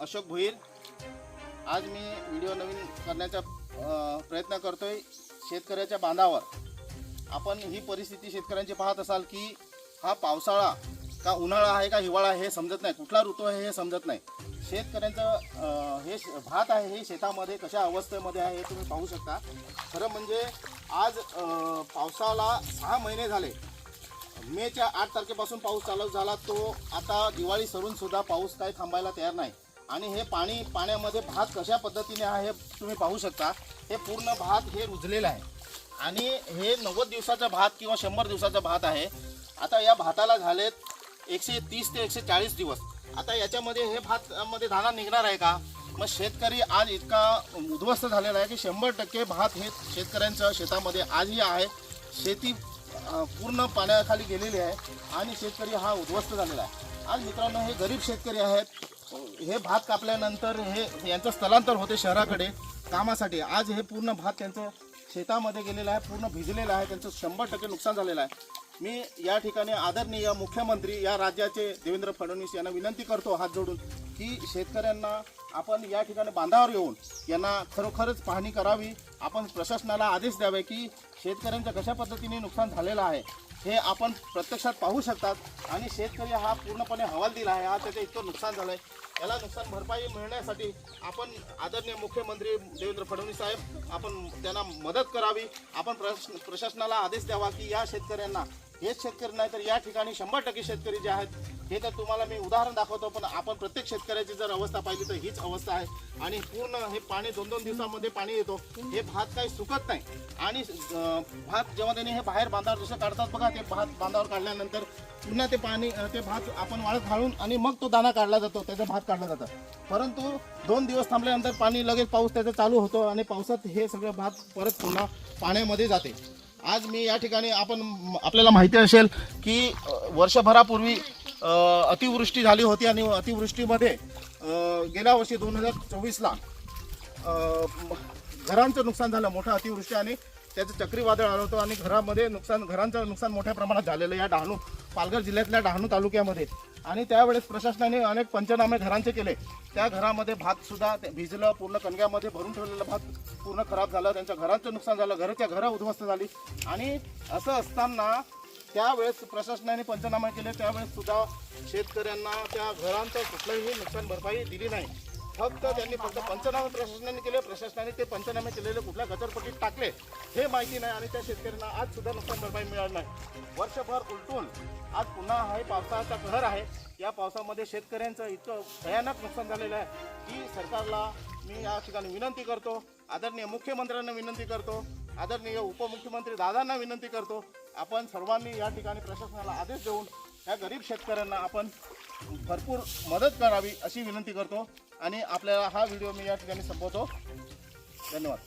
अशोक भोईर. आज मी व्हिडिओ नवीन करण्याचा प्रयत्न प्रयत्न करतोय शेतकऱ्याच्या बांधावर. आपण ही परिस्थिती शेतकऱ्यांची पाहत असाल की हा पावसाळा का उन्हाळा आहे का हिवाळा हे समजत नाही. कुठला ऋतू आहे हे समजत नाही. शेतकऱ्यांचं हे भात आहे हे शेतामध्ये कशा अवस्थेमध्ये आहे हे तुम्ही पाहू शकता. खरं म्हणजे आज पावसाला सहा महिने झाले. मेच्या आठ तारखेपासून पाऊस चालू झाला तो आता दिवाळी सरूनसुद्धा पाऊस काही थांबायला तयार नाही. आणि हे पाणी पाण्यामध्ये भात कशा पद्धतीने आहे हे तुम्ही पाहू शकता. हे पूर्ण भात हे रुजलेलं आहे. आणि हे नव्वद दिवसाचा भात किंवा शंभर दिवसाचा भात आहे. आता या भाताला झालेत एकशे तीस ते एकशे चाळीस दिवस. आता याच्यामध्ये हे भातमध्ये दाणा निघणार आहे का? मग शेतकरी आज इतका उद्ध्वस्त झालेला आहे की शंभर टक्के भात हे शेतकऱ्यांच्या शेतामध्ये आजही आहे. शेती पूर्ण पाण्याखाली गेलेली आहे आणि शेतकरी हा उद्ध्वस्त झालेला आहे. आज मित्रांनो हे गरीब शेतकरी आहेत. हे भात कापल्यानंतर हे यांचं स्थलांतर होते शहराकडे कामासाठी. आज हे पूर्ण भात त्यांचं शेतामध्ये गेलेलं आहे पूर्ण भिजलेलं आहे त्यांचं शंभर टक्के नुकसान झालेलं आहे. मी या ठिकाणी आदरणीय मुख्यमंत्री या राज्याचे देवेंद्र फडणवीस यांना विनंती करतो हात जोडून की शेतकऱ्यांना आपण या ठिकाणी बांधावर येऊन यांना खरोखरच पाहणी करावी. आपण प्रशासनाला आदेश द्यावे की शेतकऱ्यांचं कशा पद्धतीने नुकसान झालेलं आहे. हे आपण प्रत्यक्षात पाहू शकतात. आणि शेतकरी हा पूर्णपणे हवाल दिला आहे. हा त्याचं इतकं नुकसान झालं आहे याला नुकसान भरपाई मिळण्यासाठी आपण आदरणीय मुख्यमंत्री देवेंद्र फडणवीस साहेब आपण त्यांना मदत करावी. आपण प्रश प्रशासनाला आदेश द्यावा की या शेतकऱ्यांना हेच शेतकरी नाही तर या ठिकाणी शंभर टक्के शेतकरी जे आहेत हे तर तुम्हाला मी उदाहरण दाखवतो पण आपण प्रत्येक शेतकऱ्याची जर अवस्था पाहिली तर हीच अवस्था आहे. आणि पूर्ण हे पाणी दोन दोन दिवसामध्ये पाणी येतो. हे भात काही सुकत नाही. आणि भात जेव्हा त्यांनी हे बाहेर बांधावर जसं काढतात बघा ते भात बांधावर काढल्यानंतर पुन्हा ते पाणी ते भात आपण वाळत घालून आणि मग तो दाणा काढला जातो त्याचा भात काढला जातं. परंतु दोन दिवस थांबल्यानंतर पाणी लगेच पाऊस त्याचा चालू होतो आणि पावसात हे सगळं भात परत पुन्हा पाण्यामध्ये जाते. आज मी या ठिकाणी आपण आपल्याला माहिती असेल की वर्षभरापूर्वी अतिवृष्टी झाली होती आणि अतिवृष्टीमध्ये गेल्या वर्षी दोन हजार चोवीसला घरांचं नुकसान झालं मोठं अतिवृष्टी आणि त्याचं चक्रीवादळ आलं होतं आणि घरामध्ये नुकसान घरांचं नुकसान मोठ्या प्रमाणात झालेलं या डहाणू पालघर जिल्ह्यातल्या डहाणू तालुक्यामध्ये. आणि त्यावेळेस प्रशासनाने अनेक पंचनामे घरांचे केले. त्या घरामध्ये भातसुद्धा ते भिजलं पूर्ण कणग्यामध्ये भरून ठेवलेलं भात पूर्ण खराब झालं त्यांच्या घरांचं नुकसान झालं घराच्या घरं उद्ध्वस्त झाली. आणि असं असताना त्यावेळेस प्रशासनाने पंचनामा केले. त्यावेळेस सुद्धा शेतकऱ्यांना त्या घरांचं कुठलंही नुकसान भरपाई दिली नाही. फक्त त्यांनी फक्त पंचनामे प्रशासनाने केले. प्रशासनाने ते पंचनामे केलेले कुठल्या गजरपट्टीत टाकले हे माहिती नाही आणि त्या शेतकऱ्यांना आज सुद्धा नुकसान भरपाई मिळाली नाही. वर्षभर उलटून आज पुन्हा हे पावसाचा कहर आहे. या पावसामध्ये शेतकऱ्यांचं इतकं भयानक नुकसान झालेलं आहे की सरकारला मी या ठिकाणी विनंती करतो. आदरणीय मुख्यमंत्र्यांना विनंती करतो. आदरणीय उपमुख्यमंत्री दादांना विनंती करतो. आपण सर्वांनी या ठिकाणी प्रशासनाला आदेश देऊन या गरीब शेतकऱ्यांना आपण भरपूर मदत करावी अशी विनंती करतो. आणि आपल्याला हा व्हिडिओ मी या ठिकाणी संपवतो. धन्यवाद.